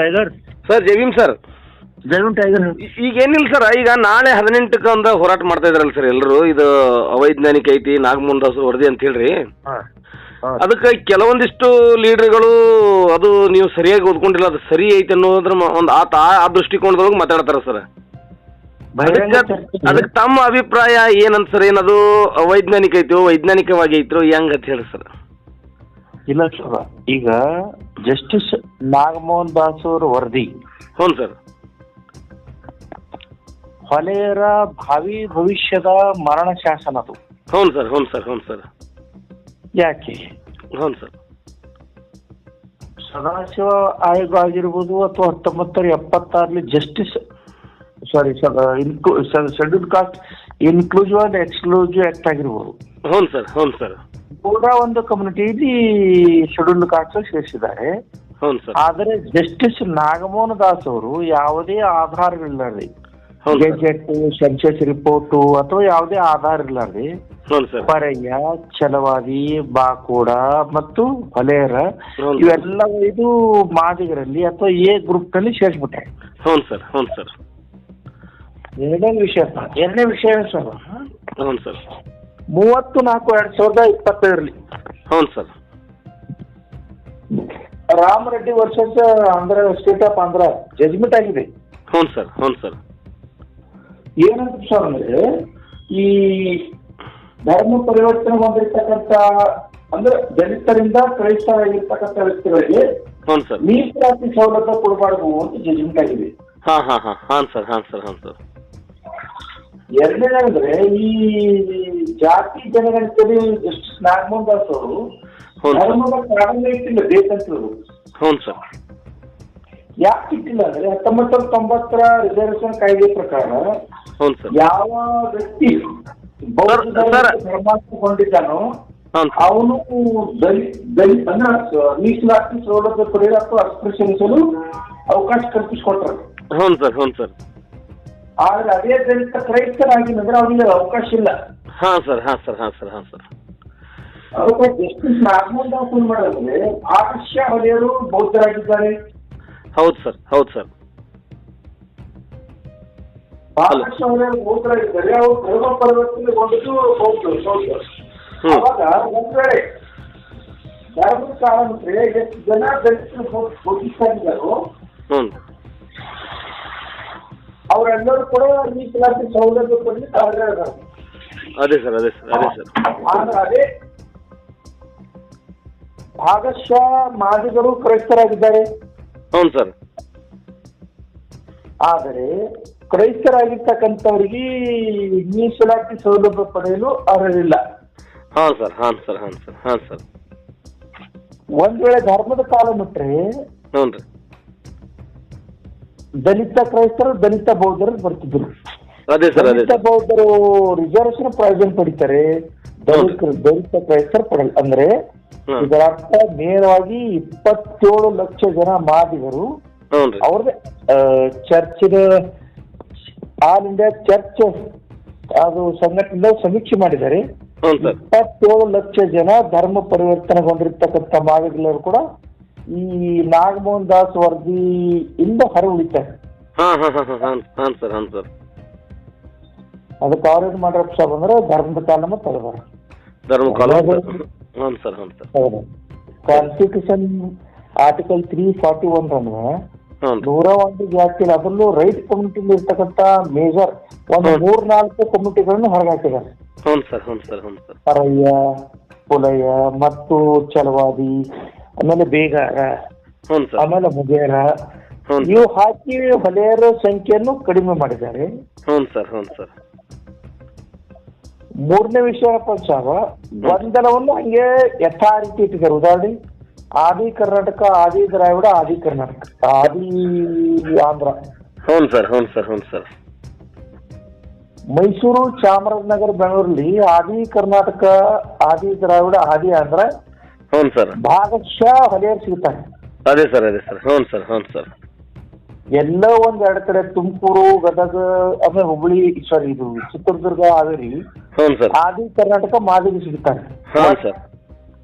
Tiger sir ಜೈವಿಮ್ sir ಜೈವಿಮ್ tiger ಈ- ಈಗ ಏನಿಲ್ಲ ಸರ್ ಈಗ ನಾಳೆ ಹದಿನೆಂಟಕ್ಕೆ ಒಂದು ಹೋರಾಟ ಮಾಡ್ತಾ ಇದ್ರಲ್ಲ ಸರ್ ಎಲ್ಲರೂ ಇದು ಅವೈಜ್ಞಾನಿಕ ಐತಿ ನಾಗಮೋಹನ್ ದಾಸ್ ವರದಿ ಅಂತ ಹೇಳ್ರಿ. ಹಾಂ ಹಾಂ. ಅದಕ್ಕೆ ಕೆಲವೊಂದಿಷ್ಟು ಲೀಡರ್ಗಳು ಅದು ನೀವು ಸರಿಯಾಗಿ ಓದ್ಕೊಂಡಿಲ್ಲ ಅದು ಸರಿ ಐತಿ ಅನ್ನೋದ್ರ ಮ- ಒಂದು ಆತ ಆ- ಆ ದೃಷ್ಟಿಕೋನದೊಳಗೆ ಮಾತಾಡ್ತಾರೆ ಸರ್ ಬಹಿರಂಗ ಅದಕ್ಕೆ ಚರ್ಚೆ ಅದಕ್ಕೆ ತಮ್ಮ ಅಭಿಪ್ರಾಯ ಏನಂತ ಸರ್ ಏನದು ಅವೈಜ್ಞಾನಿಕ ಐತೋ ವೈಜ್ಞಾನಿಕವಾಗಿ ಐತ್ರೋ ಹೆಂಗ್ ಅಂತ ಹೇಳಿ ಸರ್ ಇಲ್ಲ ಸರ್. ಈಗ ಜಸ್ಟಿಸ್ ನಾಗಮೋಹನ್ ದಾಸ್ ಅವರ ವರದಿ. ಹ್ಞೂ ಸರ್. ಹೊಲೆಯರ ಭಾವಿ ಭವಿಷ್ಯದ ಮರಣ ಶಾಸನ ಅದು. ಹ್ಞೂ ಸರ್ ಹ್ಞೂ ಸರ್ ಹ್ಞೂ ಸರ್. ಯಾಕೆ? ಹ್ಞೂ ಸರ್. ಸದಾಶಿವ ಆಯೋಗ ಆಗಿರ್ಬೋದು ಅಥವಾ ಹತ್ತೊಂಬತ್ತರ ಎಪ್ಪತ್ತಾರಲ್ಲಿ justice sorry schedule caste inclusive and exclusive act ಆಗಿರ್ಬೋದು. ಹ್ಞೂ ಸರ್ ಹ್ಞೂ ಸರ್. ಕೂಡ ಒಂದು ಕಮ್ಯುನಿಟಿಯಲ್ಲಿ ಶೆಡ್ಯೂಲ್ ಕಾಸ್ಟ್ ಸೇರಿಸಿದ್ದಾರೆ. ಆದ್ರೆ ಜಸ್ಟಿಸ್ ನಾಗಮೋಹನ್ ದಾಸ್ ಅವರು ಯಾವುದೇ ಆಧಾರಗಳಿಲ್ಲದೆ ಗೆಜೆಟ್ ಸೆನ್ಸಸ್ ರಿಪೋರ್ಟ್ ಅಥವಾ ಯಾವುದೇ ಆಧಾರ ಸರ್. ಪರಯ್ಯ ಛಲವಾದಿ ಬಾಕೋಡ ಮತ್ತು ಹೊಲೆಯರ ಇವೆಲ್ಲ ಇದು ಮಾದಿಗರಲ್ಲಿ ಅಥವಾ ಎ ಗ್ರೂಪ್ನಲ್ಲಿ ಸೇರಿಸ್ಬಿಟ್ಟೆ ಸರ್ ಸರ್. ಎರಡನೇ ವಿಷಯ ಎರಡನೇ ವಿಷಯ ಸರ್. ಸರ್. ಮೂವತ್ತು ನಾಲ್ಕು ಎರಡ್ ಸಾವಿರದ ಇಪ್ಪತ್ತೈದರಲ್ಲಿ. ಹ್ಞೂ sir. Ram Reddy versus Andhra state of Andhra judgement ಆಗಿದೆ. ಹ್ಞೂ ಸರ್ ಹ್ಞೂ ಸರ್. ಏನಂತ ಸರ್ ಅಂದ್ರೆ ಈ ಧರ್ಮ ಪರಿವರ್ತನೆ ಹೊಂದಿರ್ತಕ್ಕಂಥ ಅಂದ್ರೆ ದಲಿತರಿಂದ ಕ್ರೈಸ್ತರಾಗಿರ್ತಕ್ಕಂಥ ವ್ಯಕ್ತಿಗಳಿಗೆ ಹ್ಞೂ ಸರ್. ಮೀಸಲಾತಿ ಸೌಲಭ್ಯ ಕೊಡಬಾರ್ದು ಅಂತ ಜಜ್ಮೆಂಟ್ ಆಗಿದೆ. ಹಾ ಹಾ ಹಾ ಹಾನ್ ಸರ್ ಹಾಂ ಸರ್ ಹಾಂ ಸರ್. ಎರಡನೇದಂದ್ರೆ ಈ ಜಾತಿ ಜನಗಣತಿ ಜಸ್ಟಿಸ್ ನಾಗಮೋಹನ್ ದಾಸ್ ಅವರು ಧರ್ಮದ ಪ್ರಾರಂಭ ಇಟ್ಟಿಲ್ಲ ಬೇಕಂತವರು ಹ್ಞೂ ಸರ್. ಯಾಕೆ ಇಟ್ಟಿಲ್ಲ ಅಂದ್ರೆ ಹತ್ತೊಂಬತ್ತು ತೊಂಬತ್ತರ ರಿಸರ್ವೇಶನ್ ಕಾಯ್ದೆ ಪ್ರಕಾರ ಯಾವ ವ್ಯಕ್ತಿ ಬೌದ್ಧ ಅವನು ದಲಿ ದಲಿ ಅಂದ್ರೆ ಮೀಸಲಾತಿ ಸೌಲಭ್ಯ ಪಡೆಯಲು ಅಥವಾ ಅಸ್ಪೃಶ್ಯನಿಸಲು ಅವಕಾಶ ಕಲ್ಪಿಸಿಕೊಟ್ರು. ಹ್ಞೂ ಸರ್ ಹ್ಞೂ ಸರ್. ಆದ್ರೆ ಅದೇ ದಲಿತ ಕ್ರೈಸ್ತರಾಗಿನಂದ್ರೆ ಅವನಿಗೆ ಅವಕಾಶ ಇಲ್ಲ. ಹಾ ಸರ್ ಹಾ ಸರ್ ಹಾ ಸರ್ ಹಾ ಸರ್. ಅದಕ್ಕೆ ಜಸ್ಟಿಸ್ ನಾಗಮೋಹನ್ ದಾಸ್ ಏನ್ ಮಾಡಿದ್ರೆ. ಹೊಲೆಯರು ಬೌದ್ಧರಾಗಿದ್ದಾರೆ. ಹೌದು ಸರ್ ಹೌದು ಸರ್. ಆಕರ್ಷ ಹೊಲೆಯರು ಬೌದ್ಧರಾಗಿದ್ದಾರೆ. ಅವರು ಧರ್ಮ ಪರಿವರ್ತನೆಗೊಂಡಿದ್ದು ಬೌದ್ಧರು ಬೌದ್ಧರು. ಹ್ಞೂ ಅವಾಗ ಒಂದ್ ವೇಳೆ ಧರ್ಮದ ಕಾರಣಕ್ಕೆ ಎಷ್ಟು ಜನ ದಲಿತರು ಅವರೆಲ್ಲರೂ ಕೂಡ ಮೀಸಲಾತಿ ಸೌಲಭ್ಯ ಪಡೆಯಲಿಕ್ಕೆ ಅರ್ಹ ಅದೇ ಸರ್ ಅದೇ ಸರ್ ಅದೇ ಸರ್. ಆದ್ರೆ ಅದೇ ಭಾಗಶಃ ಮಾದಿಗರು ಕ್ರೈಸ್ತರಾಗಿದ್ದಾರೆ. ಹ್ಞೂ ಸರ್. ಆದರೆ ಕ್ರೈಸ್ತರಾಗಿರ್ತಕ್ಕಂಥವರಿಗೆ ಮೀಸಲಾತಿ ಸೌಲಭ್ಯ ಪಡೆಯಲು ಅರ್ಹರಿಲ್ಲ. ಹಾಂ ಸರ್ ಹಾಂ ಸರ್ ಹಾಂ ಸರ್ ಹಾಂ ಸರ್. ಒಂದ್ ವೇಳೆ ಧರ್ಮದ ಕಾಲ ಮುಟ್ರೆ ಹ್ಞೂ ರೀ. ದಲಿತ ಕ್ರೈಸ್ತರು ದಲಿತ ಬೌದ್ಧರು ಬರ್ತಿದ್ರು. ಅದೇ ಸರ್ ಅದೇ ದಲಿತ ಬೌದ್ಧರು ರಿಸರ್ವೇಶನ್ ಪ್ರಯೋಜನ ಪಡಿತಾರೆ ದಲಿತ ದಲಿತ ಕ್ರೈಸ್ತರು ಪಡಲ್ಲ. ಅಂದ್ರೆ ಇದರ ಅರ್ಥ ನೇರವಾಗಿ ಇಪ್ಪತ್ತೇಳು ಲಕ್ಷ ಜನ ಮಾದಿಗರು ಅವ್ರದ್ದೇ ಚರ್ಚಿನ ಆಲ್ ಇಂಡಿಯಾ ಚರ್ಚ್ ಅದು ಸಂಘಟನೆ ಸಮೀಕ್ಷೆ ಮಾಡಿದ್ದಾರೆ. ಇಪ್ಪತ್ತೇಳು ಲಕ್ಷ ಜನ ಧರ್ಮ ಪರಿವರ್ತನೆಗೊಂಡಿರ್ತಕ್ಕಂಥ ಮಾದಿಗರು ಕೂಡ ಈ ನಾಗಮೋಹನ್ ದಾಸ್ ಇಂದ ಹೊರ ಉಳಿತಾರೆ ಹಾ ಹಾ ಹಾಂ ಸರ್ ಹಾಂ ಸರ್. ಅದಕ್ಕೆ ಅವ್ರೇನ್ ಮಾಡ್ರಪ್ಪ ಸಾಬ್ ಅಂದ್ರೆ ಧರ್ಮದ ಕಾಲಮ ತೆಗೆದಾರ ಧರ್ಮ ಕಾಲ ಹ್ಞೂ sir constitution article three forty one ಅಂದ್ರೆ ನೂರ ಒಂದು ಜಾತಿಯಲ್ಲಿ ಅದರಲ್ಲೂ ರೈಟ್ ಕಮಿಟಿ ಇರ್ತಕ್ಕಂಥ ಮೇಜರ್ ಒಂದು. ಮೂರ್ ನಾಲ್ಕು ಕಮ್ಯುನಿಟಿಗಳನ್ನ ಹೊರಗಾಕಿದ್ದಾರೆ. ಸರ್ ಸರ್ ಪರಯ್ಯ ಪುಲಯ್ಯ ಮತ್ತು ಛಲವಾದಿ ಆಮೇಲೆ ಬೇಗಾರ ಆಮೇಲೆ ಮುಗೇರ. ನೀವು ಹಾಕಿ ಹೊಲೆಯರ ಸಂಖ್ಯೆಯನ್ನು ಕಡಿಮೆ ಮಾಡಿದ್ದಾರೆ. ಹ್ಞೂ ಸರ್ ಹ್ಞೂ ಸರ್. ಮೂರನೇ ವಿಷಯ ಸಾವ ಗೊಂದಲವನ್ನು ಹಂಗೆ ಯಥಾರೀತಿ ಇಟ್ಟಿದ್ದಾರೆ. ಉದಾಹರಣೆ ಆದಿ ಕರ್ನಾಟಕ ಆದಿ ದ್ರಾವಿಡ ಆದಿ ಕರ್ನಾಟಕ ಆದಿ ಆಂಧ್ರ. ಹ್ಞೂ ಸರ್ ಹ್ಞೂ ಸರ್ ಹ್ಞೂ ಸರ್. ಮೈಸೂರು ಚಾಮರಾಜನಗರ ಬೆಂಗಳೂರಲ್ಲಿ ಆದಿ ಕರ್ನಾಟಕ ಆದಿ ದ್ರಾವಿಡ ಆದಿ ಆಂಧ್ರ ಹ್ಞೂ ಸರ್. ಭಾಗಶಃ ಹೊಲೆಯರು ಸಿಗ್ತಾರೆ ಅದೇ ಸರ್ ಅದೇ ಸರ್. ಹ್ಞೂ ಸರ್ ಹ್ಞೂ ಸರ್. ಎಲ್ಲ ಒಂದ್ ಎರಡ್ ಕಡೆ ತುಮಕೂರು ಗದಗ ಆಮೇಲೆ ಹುಬ್ಳಿ ಸಾರಿ ಇದು ಚಿತ್ರದುರ್ಗ ಹಾವೇರಿ. ಹ್ಞೂ ಸರ್. ಆದಿ ಕರ್ನಾಟಕ ಮಾದಿಗೆ ಸಿಗುತ್ತಾರೆ ಹಾಂ ಸರ್.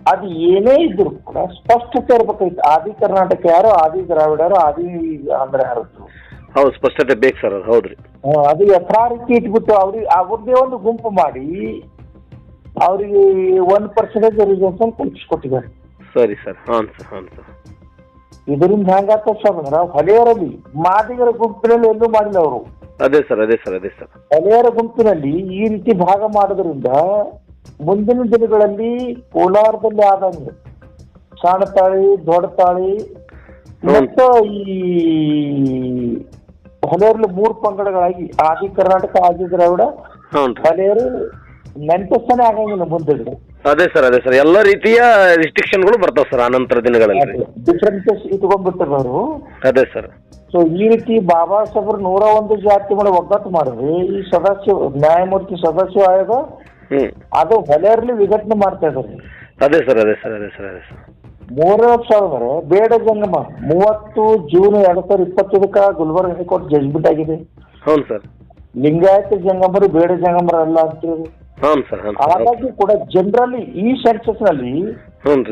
ಅದು ಏನೇ ಇದ್ರು ಕೂಡ ಸ್ಪಷ್ಟತೆ ಇರ್ಬೇಕಾಯ್ತು. ಆದಿ ಕರ್ನಾಟಕ ಯಾರು ಆದಿ ದ್ರಾವಿಡರು ಆದಿ ಅಂದ್ರೆ ಯಾರು? ಹೌದು ಸ್ಪಷ್ಟತೆ ಬೇಕು ಸರ್ ಅದು. ಹೌದು ರೀ. ಹ್ಮ್, ಅದು ಅಥಾರಿಟಿ ಇಟ್ಬಿಟ್ಟು ಅವ್ರಿಗೆ ಅವ್ರದ್ದೇ ಒಂದು ಗುಂಪು ಮಾಡಿ ಅವರಿಗೆ ಒನ್ ಪರ್ಸೆಂಟೇಜ್ ರಿಸರ್ವೇಷನ್ ಕಲ್ಪಿಸ್ಕೊಟ್ಟಿದ್ದಾರೆ. ಸರಿ ಸರ್ ಹಾಂ ಸರ್ ಹಾಂ ಸರ್. ಇದರಿಂದ ಹೆಂಗಾತ ಸರ್ ಅಂದ್ರೆ ಹೊಲೆಯರಲ್ಲಿ ಮಾದಿಗರ ಗುಂಪಿನಲ್ಲಿ ಎಲ್ಲೂ ಮಾಡಿಲ್ಲ ಅವರು. ಅದೇ ಸರ್ ಅದೇ ಸರ್ ಅದೇ ಸರ್. ಹೊಲೆಯರ ಗುಂಪಿನಲ್ಲಿ ಈ ರೀತಿ ಭಾಗ ಮಾಡೋದ್ರಿಂದ ಮುಂದಿನ ದಿನಗಳಲ್ಲಿ ಕೋಲಾರದಲ್ಲಿ ಆದಂಗೆ ಸಣ್ಣ ತಾಳಿ ದೊಡ್ಡ ತಾಳಿ ಮತ್ತು ಈ ಹೊಲೆಯರಲ್ಲಿ ಮೂರು ಪಂಗಡಗಳಾಗಿ ಆದಿ ಕರ್ನಾಟಕ ಆದಿ ದ್ರಾವಿಡ ಹೊಲೆಯರು ನೆಂಟಸ್ಥಾನೆ ಆಗಂಗಿಲ್ಲ ಮುಂದೆ ಅದೇ ಸರ್ ಅದೇ ಸರ್. ಎಲ್ಲ ರೀತಿಯ ರಿಸ್ಟ್ರಿಕ್ಷನ್ಗಳು ಬರ್ತಾವೆ ಸರ್ ಆನಂತರ ದಿನಗಳಲ್ಲಿ. ಡಿಫ್ರೆನ್ಸಸ್ ಇಟ್ಕೊಂಡ್ಬಿಟ್ಟಾರ ಅವರು. ಅದೇ ಸರ್. ಸೊ ಈ ರೀತಿ ಬಾಬಾ ಸಾಹೇಬ್ರು ನೂರ ಒಂದು ಜಾತಿಗಳ ಒಗ್ಗಟ್ಟು ಮಾಡಿದ್ರಿ ಈ ಸದಸ್ಯ ನ್ಯಾಯಮೂರ್ತಿ ಸದಸ್ಯ ಆಯೋಗ ಅದು ಹೊಲೆಯಲ್ಲಿ ವಿಘಟನೆ ಮಾಡ್ತಾ ಇದ್ದಾರೆ. ಅದೇ ಸರ್ ಅದೇ ಸರ್ ಅದೇ ಸರ್ ಅದೇ ಸರ್. ಮೂರನೇ ಸಾವಿರ ಬೇಡ ಜಂಗಮ ಮೂವತ್ತು ಜೂನ್ ಎರಡ್ ಸಾವಿರದ ಇಪ್ಪತ್ತೈದಕ್ಕ ಗುಲ್ಬರ್ಗ ಹೈಕೋರ್ಟ್ ಜಜ್ಮೆಂಟ್ ಆಗಿದೆ. ಹ್ಞೂ ಸರ್. ಲಿಂಗಾಯತ ಜಂಗಮರು ಬೇಡ ಜಂಗಮರು ಅಲ್ಲ ಸರ್ ಹಾಗಾಗಿ ಕೂಡ ಜನರಲಿ ಈ ಸೆನ್ಸಸ್ನಲ್ಲಿ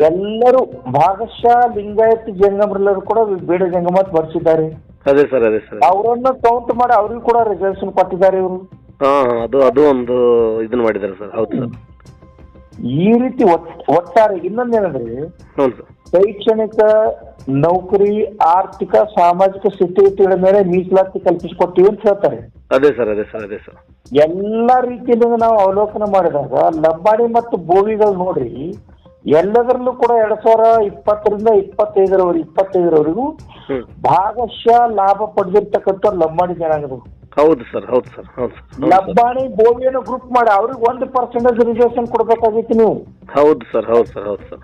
ಎಲ್ಲರೂ ಭಾಗಶಃ ಲಿಂಗಾಯತ್ ಜಂಗಮರೆಲ್ಲರೂ ಕೂಡ ಬೇಡ ಜಂಗಮತ್ ಬರ್ಸಿದ್ದಾರೆ. ಅದೇ ಸರ್ ಅದೇ ಸರ್. ಅವರನ್ನ ಕೌಂಟ್ ಮಾಡಿ ಅವ್ರಿಗೂ ಕೂಡ ರಿಸರ್ವೇಶನ್ ಕೊಟ್ಟಿದ್ದಾರೆ ಇವರು. ಅದು ಅದು ಒಂದು ಇದನ್ನ ಮಾಡಿದ್ದಾರೆ ಸರ್ ಹೌದು ಸರ್. ಈ ರೀತಿ ಒಟ್- ಒಟ್ಟಾರೆ ಇನ್ನೊಂದೇನಂದ್ರೆ ಶೈಕ್ಷಣಿಕ ನೌಕರಿ ಆರ್ಥಿಕ ಸಾಮಾಜಿಕ ಸ್ಥಿತಿಗತಿಗಳ ಮೇಲೆ ಮೀಸಲಾತಿ ಕಲ್ಪಿಸಿಕೊಟ್ಟಿವಿ ಅಂತ ಹೇಳ್ತಾರೆ. ಅದೇ ಸರ್ ಅದೇ ಸರ್ ಅದೇ ಸರ್. ಎಲ್ಲ ರೀತಿಯಿಂದ ನಾವು ಅವಲೋಕನ ಮಾಡಿದಾಗ ಲಂಬಾಣಿ ಮತ್ತು ಬೋವಿಗಳು ನೋಡ್ರಿ ಎಲ್ಲದರಲ್ಲೂ ಕೂಡ ಎರಡ್ ಸಾವಿರ ಇಪ್ಪತ್ತರಿಂದ ಇಪ್ಪತ್ತೈದರವರೆಗೆ ಇಪ್ಪತ್ತೈದರವರೆಗೂ ಭಾಗಶಃ ಲಾಭ ಪಡೆದಿರ್ತಕ್ಕಂಥ ಲಂಬಾಣಿ ಜನಾಂಗದವರು ಹೌದು ಸರ್ ಹೌದು ಸರ್ ಹೌದು ಲಂಬಾಣಿ ಬೋವಿಯನ್ನು ಗ್ರೂಪ್ ಮಾಡಿ ಅವ್ರಿಗೆ ಒಂದು ಪರ್ಸೆಂಟೇಜ್ ರಿಸರ್ವೇಶನ್ ಕೊಡ್ಬೇಕಾಗಿತ್ತು ನೀವು. ಹೌದು ಸರ್ ಹೌದು ಸರ್ ಹೌದು ಸರ್.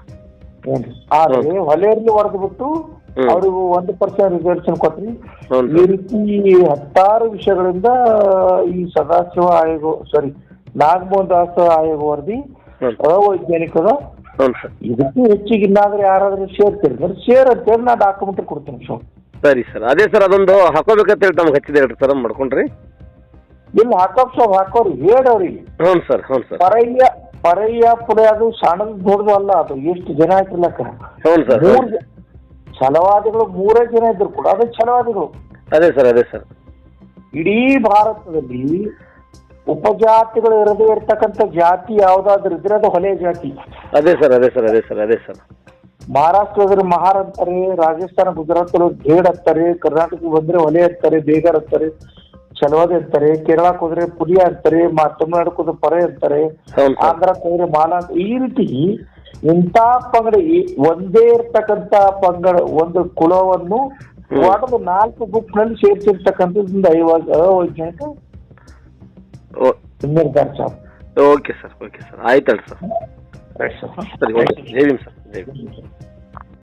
ಆದ್ರೆ ಹೊಲೆಯಲ್ಲಿ ಹೊಡೆದು ಬಿಟ್ಟು ಹ್ಮ್. ಅವ್ರಿಗೆ ಒಂದು ಪರ್ಸೆಂಟ್ ರಿಸರ್ವೇಷನ್ ಕೊಟ್ರಿ. ಈ ರೀತಿ ಹತ್ತಾರು ವಿಷಯಗಳಿಂದ ಈ ಸದಾಶಿವ ಆಯೋಗ ಸಾರಿ ನಾಗಮೋಹನ್ ದಾಸ ಆಯೋಗ ವರದಿ ಅವೈಜ್ಞಾನಿಕದ ಸರ್. ಇದಕ್ಕೂ ಹೆಚ್ಚಿಗೆ ಇನ್ನಾದ್ರೆ ಯಾರಾದ್ರೂ ಸೇರ್ತೀರಿ ಸೇರ್ ಶೇರ್ ಅಂತೇಳಿ ನಾ ಡಾಕ್ಯುಮೆಂಟ್ ಕೊಡ್ತೀನಿ ಸರ್ ಸರಿ ಸರ್. ಅದೇ ಸರ್ ಅದೊಂದು ಹಾಕೋಬೇಕಂತ ಹೇಳಿ ತಮ್ಗೆ ಹಚ್ಚಿದೆ ಹೇಳ್ರಿ ಸರ್ ಮಾಡ್ಕೊಂಡ್ರಿ. ಇಲ್ಲಿ ಹಾಕೋಕ್ ಸಾವ್ ಹಾಕೋರಿ. ಹೇಳವ್ರಿ ಹ್ಞೂ ಸರ್ ಹ್ಞೂ ಸರ್. ಪರಯ್ಯ ಪರಯ್ಯ ಪುಡೆ ಅದು ಸಣ್ಣದು ದೊಡ್ಡದು ಅಲ್ಲ ಅದು. ಎಷ್ಟು ಜನ ಹಾಕಿರ್ಲಕ್ಕ? ಹ್ಞೂ ಸರ್ ಛಲವಾದಿಗಳು ಮೂರೇ ಜನ ಇದ್ರು ಕೂಡ ಅದೇ ಛಲವಾದಿಗಳು. ಅದೇ ಸರ್ ಅದೇ ಸರ್. ಇಡೀ ಭಾರತದಲ್ಲಿ ಉಪಜಾತಿಗಳು ಇರದೇ ಇರ್ತಕ್ಕಂಥ ಜಾತಿ ಯಾವ್ದಾದ್ರು ಇದ್ರೆ ಅದು ಹೊಲೆಯ ಜಾತಿ. ಅದೇ ಸರ್ ಅದೇ ಸರ್ ಅದೇ ಸರ್ ಅದೇ ಸರ್. ಮಹಾರಾಷ್ಟ್ರದಲ್ಲಿ ಮಹಾರ್ ಅಂತಾರೆ ರಾಜಸ್ಥಾನ ಗುಜರಾತ್ ಢೇಡ್ ಅಂತಾರೆ ಕರ್ನಾಟಕ ಬಂದ್ರೆ ಹೊಲೆ ಇರ್ತಾರೆ ಬೇಗರ್ ಅಂತಾರೆ ಚಲವಾದಿ ಅಂತಾರೆ ಕೇರಳಕ್ಕೆ ಹೋದ್ರೆ ಪುಲಿಯ ಅಂತಾರೆ ಮ- ತಮಿಳ್ನಾಡಕ್ಕೆ ಹೋದ್ರೆ ಪರೆ ಅಂತಾರೆ ಆಂಧ್ರಕ್ಕೆ ಹೋದ್ರೆ ಮಾಲ ಈ ರೀತಿ ಇಂಥ ಪಂಗಡ ಒಂದೇ ಇರ್ತಕ್ಕಂತ ಪಂಗಡ ಒಂದು ಕುಲವನ್ನು. ಒಡೆದು ನಾಲ್ಕು ನಲ್ಲಿ ಸೇರಿಸಿರ್ತಕ್ಕಂಥದ್ದು ಐವಾಗ ವೈಜ್ಞಾನಿಕ ನಿರ್ಧಾರ ಓಕೆ ಸರ್ ಓಕೆ ಸರ್. ಆಯ್ತಲ್ಲ ಸರ್. ಸರ್. ಸರಿ ಓಕೆ. ಜೈ ಭೀಮ್ ಸರ್ ಜೈ ಭೀಮ್.